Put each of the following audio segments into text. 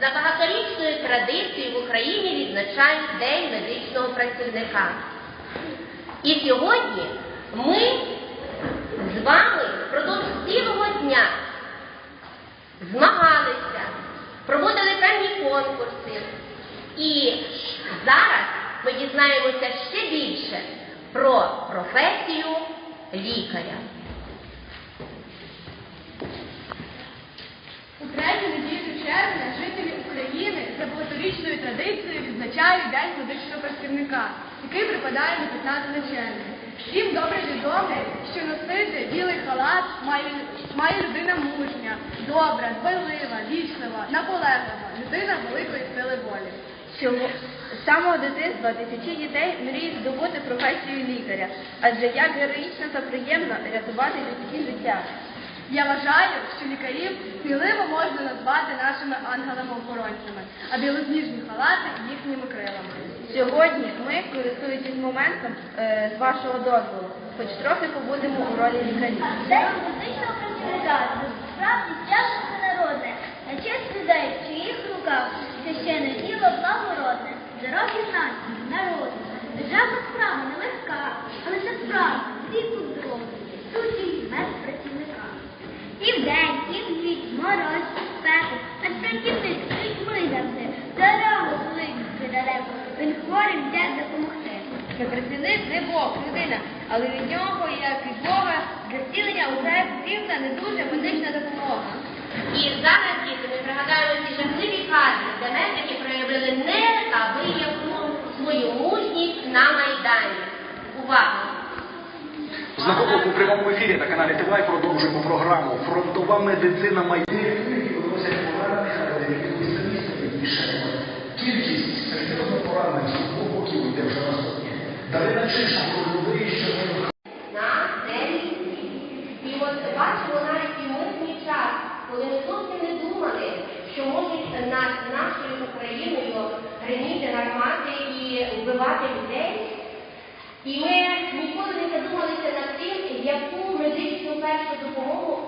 За багаторічною традицією в Україні відзначають День медичного працівника. І сьогодні ми з вами впродовж цілого дня змагалися, проводили певні конкурси. І зараз ми дізнаємося ще більше про професію лікаря. За традицією відзначають День медичного працівника, який припадає на 15 червня. Всім добре відомо, що носити білий халат має, має людина мужня, добра, дбайлива, вічлива, наполеглива, людина великої сили волі. Чому з самого дитинства тисячі дітей мріють здобути професію лікаря, адже як героїчно та приємно рятувати людські життя. Я вважаю, що лікарів сміливо можна назвати нашими ангелами-охоронцями, а білосніжні халати їхніми крилами. Сьогодні ми, користуючись моментом е, з вашого дозволу, хоч трохи побудемо у ролі лікарів. День медичного працівника справді тяжко народне, на честь людей, в чиїх руках священне діло благородне, дороги нації, народу. Державна справа нелегка, Бог, людина, але від нього, як від Бога, для зцілення уже потрібна не дуже медична допомога. І зараз, діти, ми пригадаємо ці жахливі кадри, де медики проявили неабияку свою мужність на Майдані. Увага! Знаходок у прямому ефірі на каналі ТВ продовжуємо програму Фронтова медицина майбутнє. Кількість серйозно поранених з боків йде вже на сотні. Дарина Чишко, день. І от бачимо навіть і мирний час, коли ми зовсім не думали, що можуть нашою Україною гриміти гармати і вбивати людей. І ми ніколи не задумалися над тим, яку медичну першу допомогу,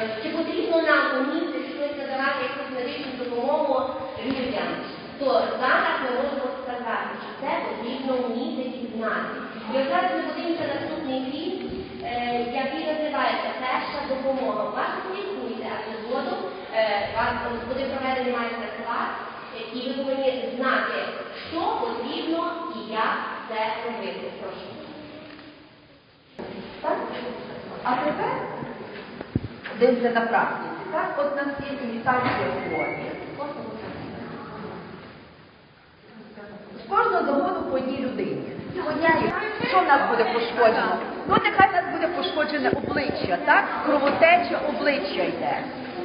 е, чи потрібно нам вміти щось надавати якусь медичну допомогу людям. То зараз ми можемо сказати, що це потрібно вміти і знати. І зараз ми подивимося наступний фільм, е, який називається Перша допомога. Вас слідкуйте, а згодом е, вас буде проведений майстер-клас, е, і ви повинні знати, що потрібно і як це робити. Прошу. Так? А тепер дивимося на практиці. Так, от у нас є імітація Що в нас буде пошкоджено? Ну, нехай в нас буде пошкоджене обличчя, так? Кровотеча обличчя йде.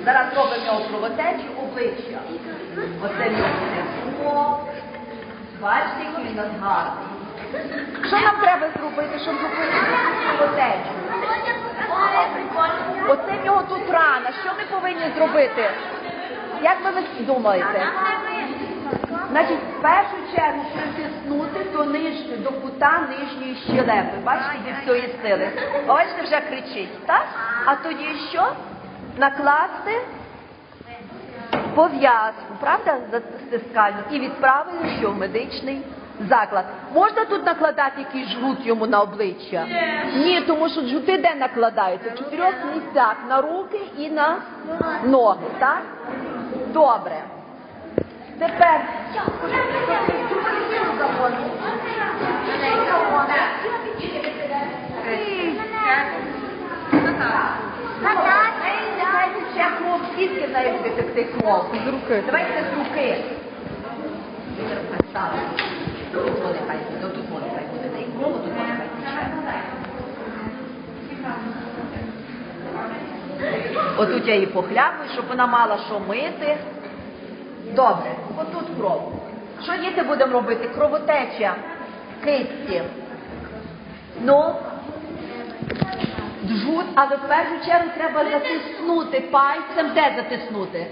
Зараз робимо його кровотечу обличчя. Оце буде. Бачите, який він нас гарний. Що нам треба зробити, щоб зупинити цю кровотечу? Оце в нього тут рана. Що ми повинні зробити? Як ви думаєте? Значить, в першу чергу притиснути до нижньої, до кута нижньої щелепи. Бачите, зі всієї сили. Бачите, вже кричить, так? А тоді що? Накласти пов'язку, правда, стискальну, і відправили що в медичний заклад. Можна тут накладати якийсь жгут йому на обличчя? Ні, тому що жгути де накладаються? В чотирьох місцях на руки і на ноги, так? Добре. Тепер. Руки. Давайте руки. Тут вони хай. Отут я її похляпаю, щоб вона мала що мити. Добре, отут кров. Що діти будемо робити? Кровотеча кисті. Ну, джут, але в першу чергу треба затиснути пальцем. Де затиснути?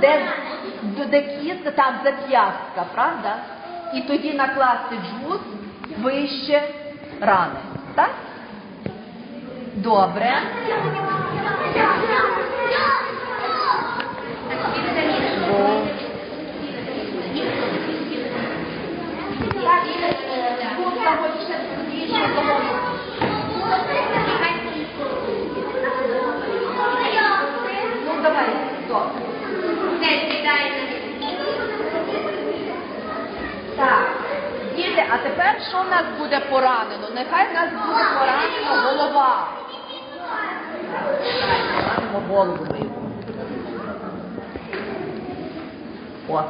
Де, де, кістка, там зав'язка, правда? І тоді накласти джут вище рани. Так? Добре. Ну, а тепер що в нас буде поранено? Нехай в нас буде поранена голова. Поранимо голову ми. О.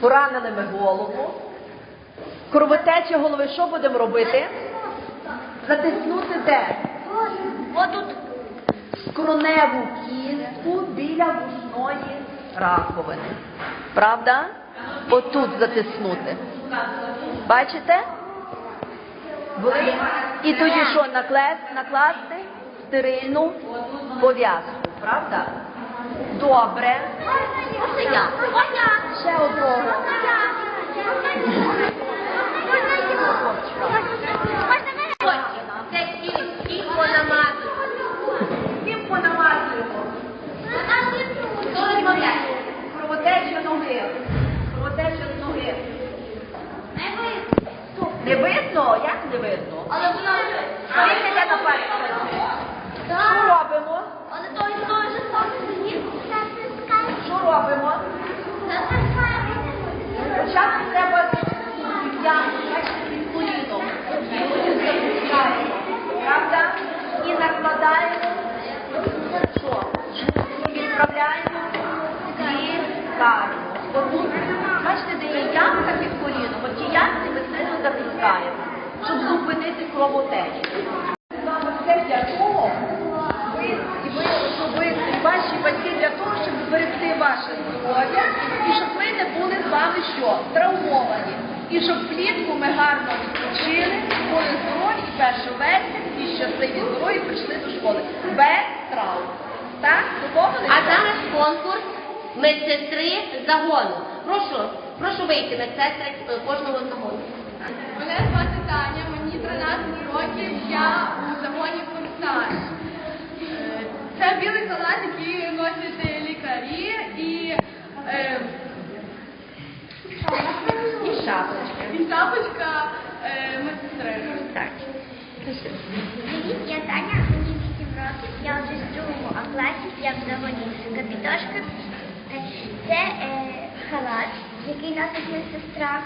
Поранили ми голову. Кровотеча голови, що будемо робити? Затиснути де? Отут скроневу кістку біля вушної раковини. Правда? Отут затиснути. Бачите? І тоді що, накласти стерильну пов'язку, правда? Добре. Ще одного. Можна його? Можна мене? Це всі, всі понамазують. Всім понамазуємо. Хто відмовляє? Кровотеча ноги. Кровотеча ноги. Не видно. Не видно? Як не видно? Але вона Дивіться, на пальці. Що робимо? Але той той же самий Що робимо? Спочатку треба підтягнути, бачите, під коліном. І потім запускаємо. Правда? І накладаємо. Що? І відправляємо лікарню. Отут, бачите, де є ямка під коліном, от ті ямки ми сильно затискаємо, щоб зупинити кровотечу. Саме Це для того, ви, і ви, щоб ви, і ваші батьки для того, щоб зберегти ваше здоров'я, і щоб ми не були з вами що? Травмовані. І щоб влітку ми гарно відпочили, були здорові 1 вересня, і щасливі здорові прийшли до школи. Без травм. Так? Домовилися? А зараз конкурс медсестри загону. Прошу, прошу вийти медсестри е, кожного загону. Мене звати Таня, мені 13 років, я у загоні Форсаж. Е, Це білий халат, який носять е, лікарі і, е, І шапочка. е, медсестри. Так. Привіт, я Таня, мені 8 років, я вже з другому А класі, я в заводі капітошка. Це е, халат, який носить медсестра,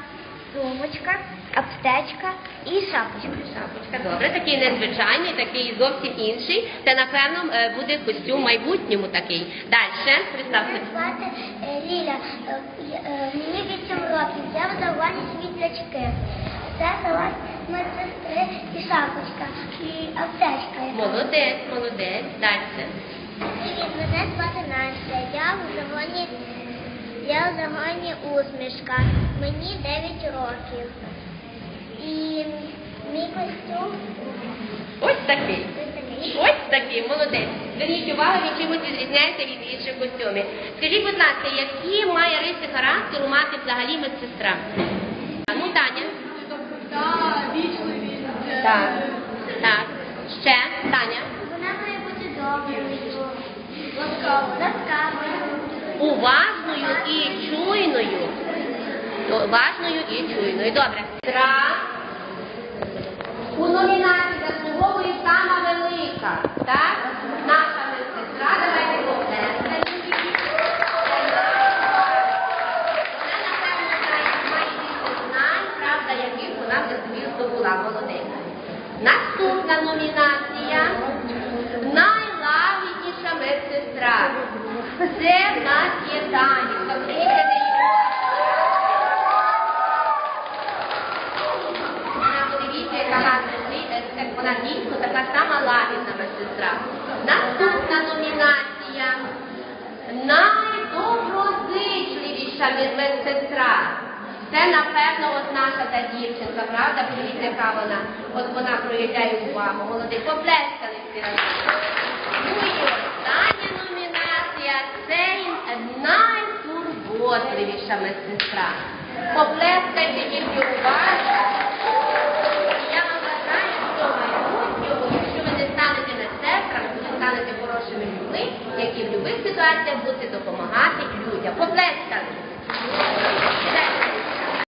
сумочка, аптечка і шапочка. Шапочка, добре, такий незвичайний, такий зовсім інший. Це, напевно, е, буде костюм в майбутньому такий. Далі, представте. звати е, Ліля, Е, мені 8 років, я в загоні світлячки. Це халат медсестри і шапочка, і аптечка. Молодець, молодець. Далі. Привіт, мене звати Настя. Я в загоні, я в загоні усмішка. Мені 9 років. І мій костюм Ось такий. ось такий. Молодець. Зверніть увагу, він чимось відрізняється від інших костюмів. Скажіть, будь ласка, які має риси характеру мати взагалі медсестра? Ну, Таня. Та вічливість. е, Так. Так. Ще, Таня. Вона має бути доброю, ласкавою. Уважною і чуйною. Уважною і чуйною. Добре. Медсестра у номінації заслуговує сама велика. Так? Наша медсестра, давайте поглянемо. Вона, напевно, знає, більше знань, правда, яких вона вже собі здобула. Молодець. Наступна номінація медсестра. Це в нас є на. Вона, подивіться, яка дійсно така сама лагідна медсестра. Наступна номінація найдоброзичливіша мед- медсестра. Це, напевно, от наша та дівчинка, правда? Подивіться, яка вона. От вона проявляє увагу. Молодець, поплескали всі разом. Ну і остання номінація це найтурботливіша медсестра. Поплескайте тільки уважно. Я вам бажаю, що в якщо ви не станете медсестрами, ви станете хорошими людьми, які в будь-яких ситуаціях будете допомагати людям. Поплескали.